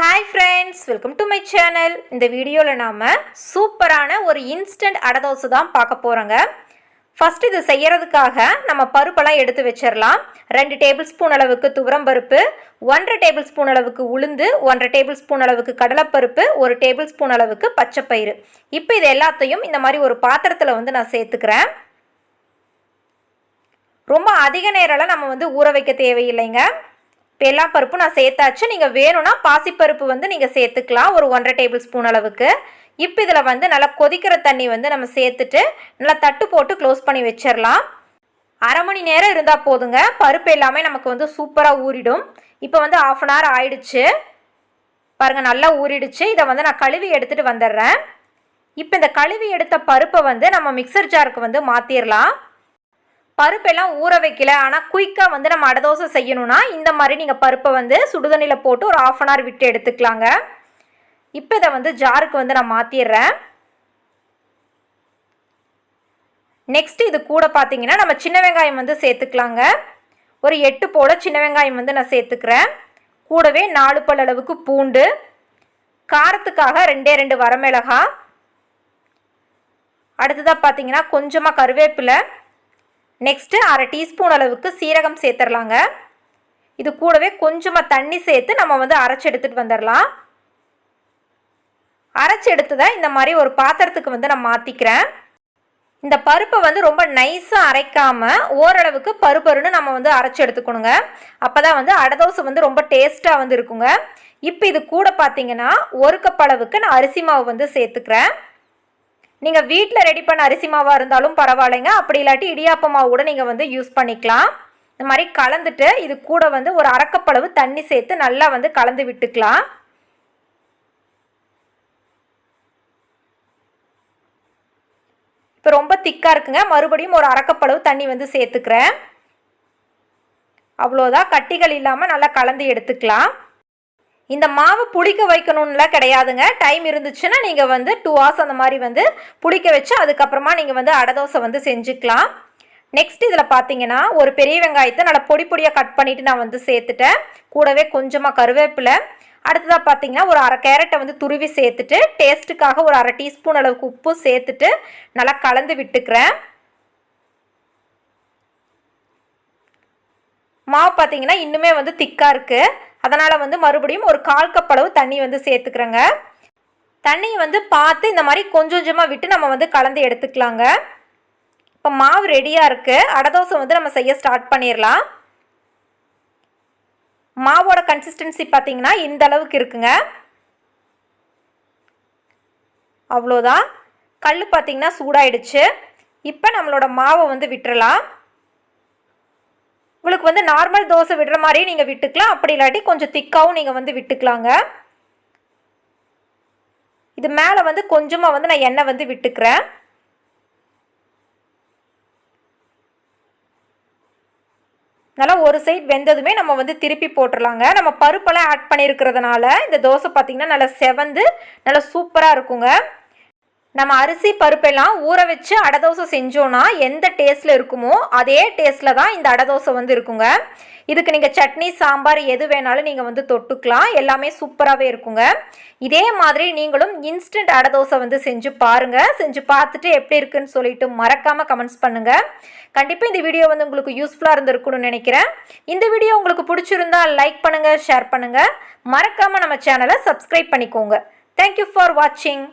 Hi friends welcome to my channel இந்த வீடியோவில் நாம் சூப்பரான ஒரு இன்ஸ்டன்ட் அடதோசை தான் பார்க்க போகிறோங்க ஃபஸ்ட் இது செய்கிறதுக்காக நம்ம பருப்பெல்லாம் எடுத்து வச்சிடலாம் ரெண்டு டேபிள் ஸ்பூன் அளவுக்கு துவரம் பருப்பு ஒன்றரை டேபிள் ஸ்பூன் அளவுக்கு உளுந்து ஒன்றரை டேபிள் ஸ்பூன் அளவுக்கு கடலைப்பருப்பு ஒரு டேபிள் ஸ்பூன் அளவுக்கு பச்சைப்பயிறு. இப்போ இது எல்லாத்தையும் இந்த மாதிரி ஒரு பாத்திரத்தில் வந்து நான் சேர்த்துக்கிறேன். ரொம்ப அதிக நேரம்லாம் நம்ம வந்து ஊற வைக்க தேவையில்லைங்க. எல்லா பருப்பும் நான் சேர்த்தாச்சு. நீங்கள் வேணும்னா பாசிப்பருப்பு வந்து நீங்கள் சேர்த்துக்கலாம். ஒரு ஒன்றரை டேபிள் ஸ்பூன் அளவுக்கு. இப்போ இதில் வந்து நல்லா கொதிக்கிற தண்ணி வந்து நம்ம சேர்த்துட்டு நல்லா தட்டு போட்டு க்ளோஸ் பண்ணி வச்சிடலாம் அரை மணி நேரம் இருந்தால் போதுங்க. பருப்பு எல்லாமே நமக்கு வந்து சூப்பராக ஊறிடும். இப்போ வந்து ஆஃப் அன் ஹவர் ஆயிடுச்சு. பாருங்கள் நல்லா ஊறிடுச்சு. இதை வந்து நான் கழுவி எடுத்துகிட்டு வந்துடுறேன். இப்போ இந்த கழுவி எடுத்த பருப்பை வந்து நம்ம மிக்சர் ஜாருக்கு வந்து மாற்றிடலாம் பருப்பெல்லாம் ஊற வைக்கல. ஆனால் குயிக்காக வந்து நம்ம அடை தோசை செய்யணும்னா இந்த மாதிரி நீங்கள் பருப்பை வந்து சுடுதண்ணியில் போட்டு ஒரு ஆஃப் அன் ஹவர் விட்டு எடுத்துக்கலாங்க. இப்போ இதை வந்து ஜாருக்கு வந்து நான் மாற்றிடுறேன் நெக்ஸ்ட் இது கூட பார்த்தீங்கன்னா நம்ம சின்ன வெங்காயம் வந்து சேர்த்துக்கலாங்க. ஒரு எட்டு போல சின்ன வெங்காயம் வந்து நான் சேர்த்துக்கிறேன். கூடவே நாலு பல் அளவுக்கு பூண்டு. காரத்துக்காக ரெண்டே ரெண்டு வரமிளகா. அடுத்ததாக பார்த்தீங்கன்னா கொஞ்சமாக கருவேப்பிலை. நெக்ஸ்ட்டு அரை டீஸ்பூன் அளவுக்கு சீரகம் சேர்த்துடலாங்க. இது கூடவே கொஞ்சமாக தண்ணி சேர்த்து நம்ம வந்து அரைச்சி எடுத்துகிட்டு வந்துடலாம். அரைச்சி எடுத்ததை இந்த மாதிரி ஒரு பாத்திரத்துக்கு வந்து நான் மாற்றிக்கிறேன் இந்த பருப்பை வந்து ரொம்ப நைஸாக அரைக்காமல் ஓரளவுக்கு பருப்பருன்னு நம்ம வந்து அரைச்சி எடுத்துக்கணுங்க. அப்போ தான் வந்து அடதோசை வந்து ரொம்ப டேஸ்ட்டாக வந்து இருக்குங்க. இப்போ இது கூட பார்த்தீங்கன்னா ஒரு கப் அளவுக்கு நான் அரிசி மாவு வந்து சேர்த்துக்கிறேன். நீங்கள் வீட்டில் ரெடி பண்ண அரிசி மாவாக இருந்தாலும் பரவாயில்லைங்க. அப்படி இல்லாட்டி இடியாப்ப மாவு கூட நீங்கள் வந்து யூஸ் பண்ணிக்கலாம். இந்த மாதிரி கலந்துட்டு இது கூட வந்து ஒரு அரைக்கப்பளவு தண்ணி சேர்த்து நல்லா வந்து கலந்து விட்டுக்கலாம். இப்போ ரொம்ப திக்காக இருக்குங்க. மறுபடியும் ஒரு அரைக்கப்பளவு தண்ணி வந்து சேர்த்துக்கிறேன். அவ்வளோதான் கட்டிகள் இல்லாமல் நல்லா கலந்து எடுத்துக்கலாம். இந்த மாவு புளிக்க வைக்கணும்லாம் கிடையாதுங்க. டைம் இருந்துச்சுன்னா நீங்கள் வந்து டூ ஹவர்ஸ் அந்த மாதிரி வந்து புளிக்க வச்சு அதுக்கப்புறமா நீங்கள் வந்து அடை தோசை வந்து செஞ்சுக்கலாம். நெக்ஸ்ட் இதில் பார்த்தீங்கன்னா ஒரு பெரிய வெங்காயத்தை நல்லா பொடி பொடியாக கட் பண்ணிவிட்டு நான் வந்து சேர்த்துட்டேன். கூடவே கொஞ்சமாக கருவேப்பிலை. அடுத்ததாக பார்த்தீங்கன்னா ஒரு அரை கேரட்டை வந்து துருவி சேர்த்துட்டு டேஸ்ட்டுக்காக ஒரு அரை டீஸ்பூன் அளவுக்கு உப்பு சேர்த்துட்டு நல்லா கலந்து விட்டுக்கிறேன். மாவு பார்த்தீங்கன்னா இன்னுமே வந்து திக்காக இருக்குது அதனால் வந்து மறுபடியும் ஒரு கால் கப் அளவு தண்ணி வந்து சேர்த்துக்கிறேங்க. தண்ணியை வந்து பார்த்து இந்த மாதிரி கொஞ்சம் கொஞ்சமாக விட்டு நம்ம வந்து கலந்து எடுத்துக்கலாங்க. இப்போ மாவு ரெடியாக இருக்குது அடதோசை வந்து நம்ம செய்ய ஸ்டார்ட் பண்ணிடலாம் மாவோட கன்சிஸ்டன்சி பார்த்தீங்கன்னா இந்த அளவுக்கு இருக்குங்க. அவ்வளோதான். கல் பார்த்தீங்கன்னா சூடாயிடுச்சு. இப்போ நம்மளோட மாவை வந்து விட்டுறலாம். உங்களுக்கு வந்து நார்மல் தோசை விடுற மாதிரியே நீங்கள் விட்டுக்கலாம். அப்படி இல்லாட்டி கொஞ்சம் திக்காகவும் நீங்கள் வந்து விட்டுக்கலாங்க. இது மேலே வந்து கொஞ்சமாக வந்து நான் எண்ணெய் வந்து விட்டுக்கிறேன். நல்லா ஒரு சைட் வெந்ததுமே நம்ம வந்து திருப்பி போட்டுடலாங்க நம்ம பருப்பெல்லாம் ஆட் பண்ணியிருக்கிறதுனால இந்த தோசை பார்த்திங்கன்னா நல்லா செவந்து நல்லா சூப்பராக இருக்குங்க. நம்ம அரிசி பருப்பெல்லாம் ஊற வச்சு அடை தோசை செஞ்சோன்னா எந்த டேஸ்ட்டில் இருக்குமோ அதே டேஸ்ட்டில் தான் இந்த அடை தோசை வந்து இருக்குங்க. இதுக்கு நீங்கள் சட்னி சாம்பார் எது வேணாலும் நீங்கள் வந்து தொட்டுக்கலாம். எல்லாமே சூப்பராகவே இருக்குங்க. இதே மாதிரி நீங்களும் இன்ஸ்டன்ட் அடை தோசை வந்து செஞ்சு பாருங்கள் செஞ்சு பார்த்துட்டு எப்படி இருக்குன்னு சொல்லிட்டு மறக்காமல் கமெண்ட்ஸ் பண்ணுங்கள் கண்டிப்பாக இந்த வீடியோ வந்து உங்களுக்கு யூஸ்ஃபுல்லாக இருந்திருக்குன்னு நினைக்கிறேன். இந்த வீடியோ உங்களுக்கு பிடிச்சிருந்தா லைக் பண்ணுங்கள் ஷேர் பண்ணுங்கள் மறக்காமல் நம்ம சேனலை சப்ஸ்கிரைப் பண்ணிக்கோங்க. தேங்க்யூ ஃபார் வாட்சிங்